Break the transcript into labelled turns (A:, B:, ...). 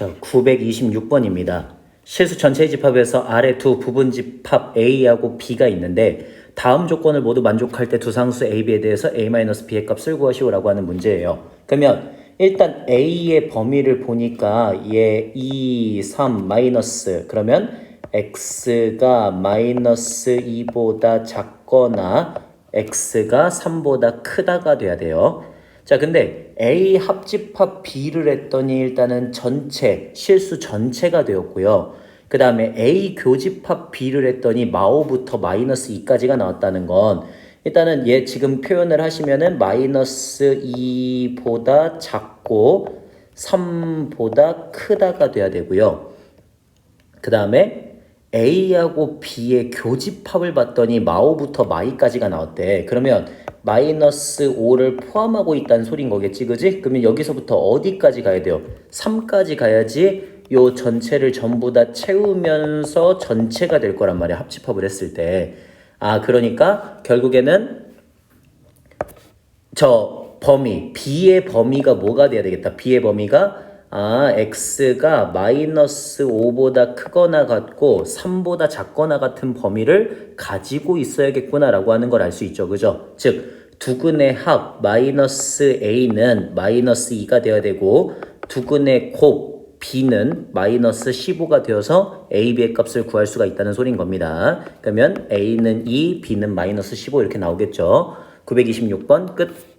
A: 자, 926번입니다. 실수 전체의 집합에서 아래 두 부분 집합 A하고 B가 있는데 다음 조건을 모두 만족할 때 두 상수 A, B에 대해서 A-B의 값을 구하시오라고 하는 문제예요. 그러면 일단 A의 범위를 보니까 얘 2, 3, 마이너스 그러면 X가 마이너스 2보다 작거나 X가 3보다 크다가 돼야 돼요. 자, 근데 A 합집합 B를 했더니 일단은 전체, 실수 전체가 되었고요. 그 다음에 A 교집합 B를 했더니 마오부터 마이너스 2까지가 나왔다는 건 일단은 얘 지금 표현을 하시면은 마이너스 2보다 작고 3보다 크다가 돼야 되고요. 그 다음에 A하고 B의 교집합을 봤더니 마오부터 마이까지가 나왔대. 그러면 마이너스 5를 포함하고 있다는 소린 거겠지, 그지? 그러면 여기서부터 어디까지 가야 돼요? 3까지 가야지 요 전체를 전부 다 채우면서 전체가 될 거란 말이야, 합집합을 했을 때. 아, 그러니까 결국에는 저 범위 B의 범위가 뭐가 돼야 되겠다. B의 범위가 아 x가 마이너스 5보다 크거나 같고 3보다 작거나 같은 범위를 가지고 있어야겠구나라고 하는 걸 알 수 있죠. 그죠? 즉 두근의 합 마이너스 a는 마이너스 2가 되어야 되고 두근의 곱 b는 마이너스 15가 되어서 a, b의 값을 구할 수가 있다는 소린 겁니다. 그러면 a는 2, b는 마이너스 15 이렇게 나오겠죠. 926번 끝.